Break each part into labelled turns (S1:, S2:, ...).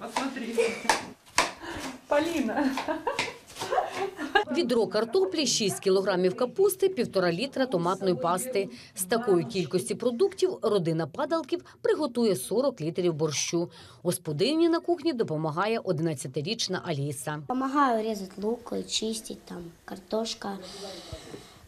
S1: посмотрите. Полина.
S2: Відро картоплі, 6 кілограмів капусти, півтора літра томатної пасти. З такої кількості продуктів родина падалків приготує 40 літрів борщу. Господині на кухні допомагає 11-річна Аліса.
S3: Помогаю резать лук, чистить там картошка.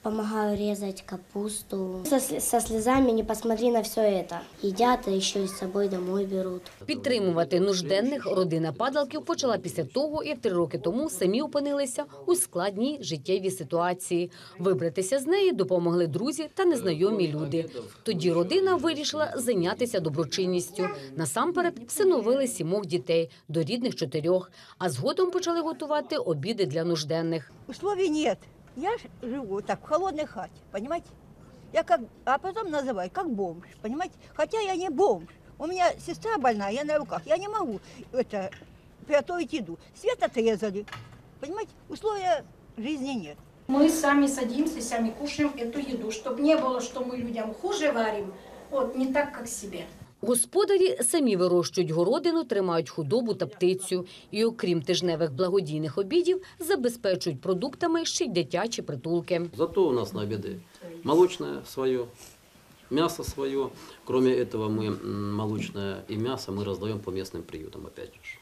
S3: Помогаю резать капусту. Со, со слезами не посмотри на все это. Едят, а еще и с собой домой берут.
S2: Підтримувати нужденних родина падалків почала після того, як три роки тому самі опинилися у складній життєвій ситуації. Вибратися з неї допомогли друзі та незнайомі люди. Тоді родина вирішила зайнятися доброчинністю. Насамперед всиновили сімох дітей до рідних чотирьох, а згодом почали готувати обіди для нужденних.
S4: Условий нет. Я живу так в холодной хате, понимаете? Я как, а потом называю как бомж, понимаете? Хотя я не бомж. У меня сестра больная, я на руках. Я не могу это приготовить еду. Свет отрезали. Понимаете? Условия жизни нет.
S5: Мы сами садимся, сами кушаем эту еду, чтобы не было, что мы людям хуже варим, вот не так, как себе.
S2: Господарі самі вирощують городину, тримають худобу та птицю. І окрім тижневих благодійних обідів, забезпечують продуктами ще й дитячі притулки.
S6: Зато у нас на обеды молочное свое, мясо свое. Кроме этого, мы м, молочное и мясо мы раздаем по местным приютам, опять же.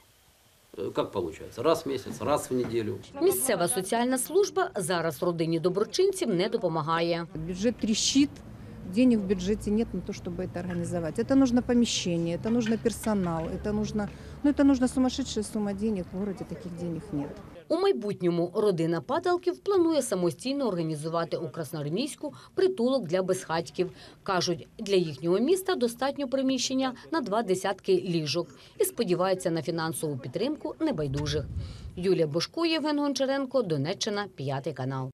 S6: Э, Как получается? Раз в месяц, раз в неделю.
S2: Місцева соціальна служба зараз родині доброчинців не допомагає.
S7: Бюджет трещит, денег в бюджете нет на то, чтобы это организовать. Это нужно помещение, это нужно персонал, это нужно, ну, это нужно сумасшедшая сумма денег. В городе таких денег нет.
S2: У майбутньому родина Падалків планує самостійно організувати у Красноармійську притулок для безхатьків. Кажуть, для їхнього міста достатньо приміщення на два десятки ліжок і сподіваються на фінансову підтримку небайдужих. Юлія Бошко, Євген Гончаренко, Донеччина, п'ятий канал.